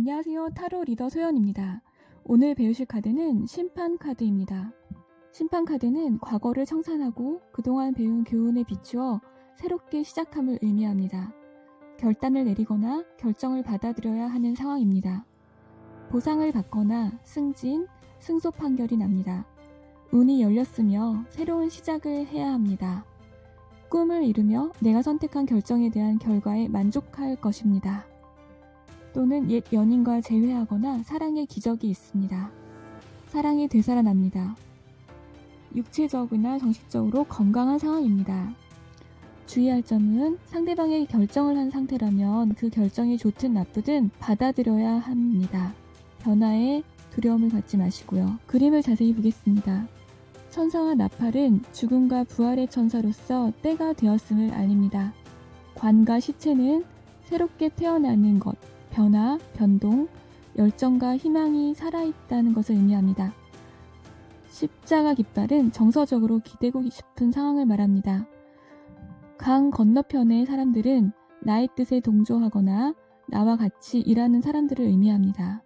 안녕하세요. 타로 리더 소연입니다. 오늘 배우실 카드는 심판 카드입니다. 심판 카드는 과거를 청산하고 그동안 배운 교훈에 비추어 새롭게 시작함을 의미합니다. 결단을 내리거나 결정을 받아들여야 하는 상황입니다. 보상을 받거나 승진, 승소 판결이 납니다. 운이 열렸으며 새로운 시작을 해야 합니다. 꿈을 이루며 내가 선택한 결정에 대한 결과에 만족할 것입니다. 또는 옛 연인과 재회하거나 사랑의 기적이 있습니다. 사랑이 되살아납니다. 육체적이나 정신적으로 건강한 상황입니다. 주의할 점은 상대방의 결정을 한 상태라면 그 결정이 좋든 나쁘든 받아들여야 합니다. 변화에 두려움을 갖지 마시고요. 그림을 자세히 보겠습니다. 천사와 나팔은 죽음과 부활의 천사로서 때가 되었음을 알립니다. 관과 시체는 새롭게 태어나는 것, 변화, 변동, 열정과 희망이 살아있다는 것을 의미합니다. 십자가 깃발은 정서적으로 기대고 싶은 상황을 말합니다. 강 건너편의 사람들은 나의 뜻에 동조하거나 나와 같이 일하는 사람들을 의미합니다.